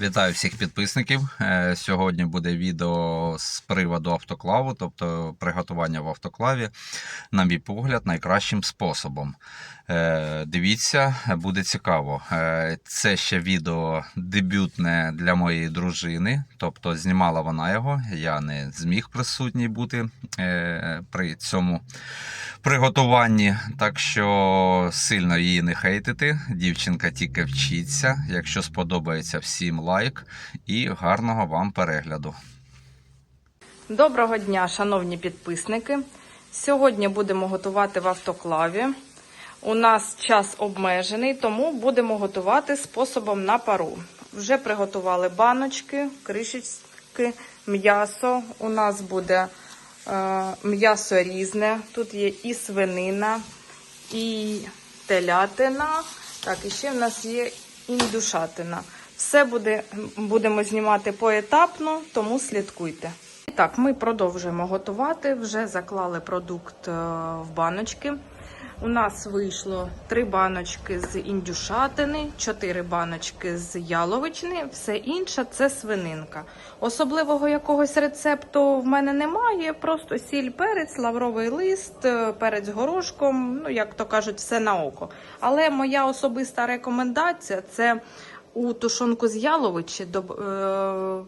Вітаю всіх підписників. Е, Сьогодні буде відео з приводу автоклаву, тобто приготування в автоклаві, на мій погляд, найкращим способом. Е, Дивіться, буде цікаво. Е, Це ще відео дебютне для моєї дружини, тобто знімала вона його. Я не зміг присутній бути е, при цьому приготуванні, так що сильно її не хейтити. Дівчинка тільки вчиться. Якщо сподобається всім лайк і гарного вам перегляду. Доброго дня, шановні підписники. Сьогодні будемо готувати в автоклаві. У нас час обмежений, тому будемо готувати способом на пару. Вже приготували баночки, кришечки, м'ясо. У нас буде е, м'ясо різне. Тут є і свинина, і телятина. Так, і ще в нас є індюшатина. Все буде, будемо знімати поетапно, тому слідкуйте. І Так, ми продовжуємо готувати. Вже заклали продукт е, в баночки. У нас вийшло три баночки з індюшатини, чотири баночки з яловичини, все інше це свининка. Особливого якогось рецепту в мене немає. Просто сіль, перець, лавровий лист, е, перець горошком. Ну як то кажуть, все на око. Але моя особиста рекомендація це у тушонку з яловичі доб- е,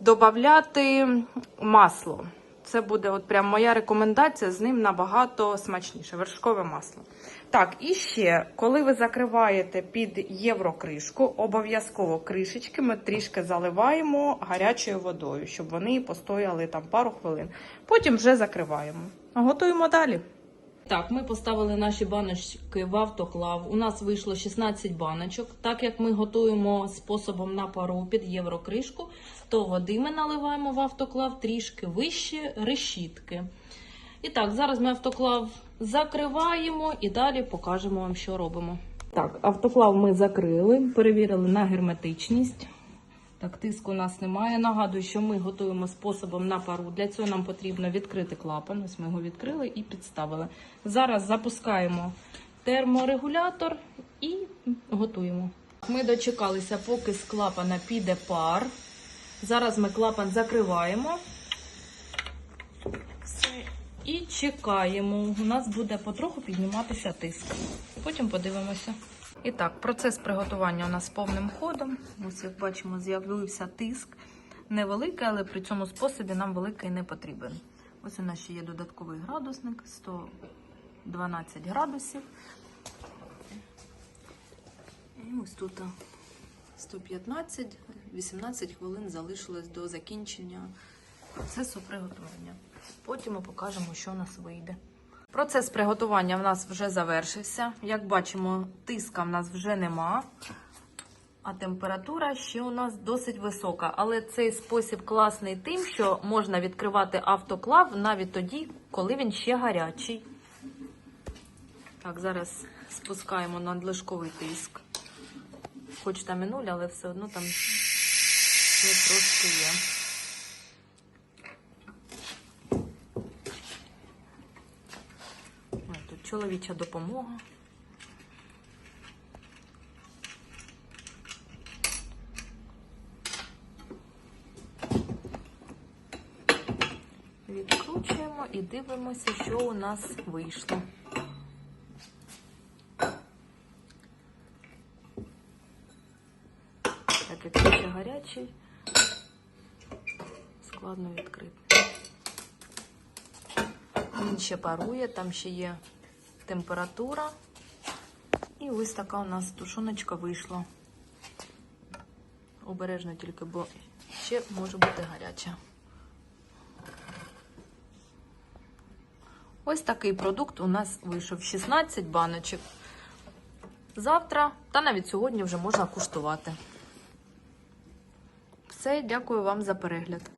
додати масло. Це буде от прям моя рекомендація, з ним набагато смачніше, вершкове масло. Так, і ще, коли ви закриваєте під єврокришку, обов'язково кришечки ми трішки заливаємо гарячою водою, щоб вони постояли там пару хвилин. Потім вже закриваємо. Готуємо далі. Так, ми поставили наші баночки в автоклав. У нас вийшло 16 баночок. Так як ми готуємо способом на пару під єврокришку, то води ми наливаємо в автоклав трішки вище решітки. І так, зараз ми автоклав закриваємо і далі покажемо вам, що робимо. Так, автоклав ми закрили, перевірили на герметичність. Так, тиску у нас немає. Нагадую, що ми готуємо способом на пару. Для цього нам потрібно відкрити клапан. Ось ми його відкрили і підставили. Зараз запускаємо терморегулятор і готуємо. Ми дочекалися, поки з клапана піде пар. Зараз ми клапан закриваємо. Все. І чекаємо. У нас буде потроху підніматися тиск. Потім подивимося. І так, процес приготування у нас повним ходом. Ось, як бачимо, з'явився тиск. Невеликий, але при цьому способі нам великий не потрібен. Ось у нас ще є додатковий градусник 112 градусів. І ось тут 115, 18 хвилин залишилось до закінчення процесу приготування. Потім ми покажемо, що у нас вийде. Процес приготування в нас вже завершився. Як бачимо, тиска в нас вже нема, а температура ще у нас досить висока. Але цей спосіб класний тим, що можна відкривати автоклав навіть тоді, коли він ще гарячий. Так, зараз спускаємо надлишковий тиск. Хоч там і нуль, але все одно там трошки є. Ой, тут чоловіча допомога. Відкручуємо і дивимося, що у нас вийшло. Так як ще гарячий, складно відкрити. Він ще парує, там ще є температура. І ось така у нас тушоночка вийшла. Обережно тільки, бо ще може бути гаряча. Ось такий продукт у нас вийшов 16 баночок. Завтра та навіть сьогодні вже можна куштувати. Все, дякую вам за перегляд.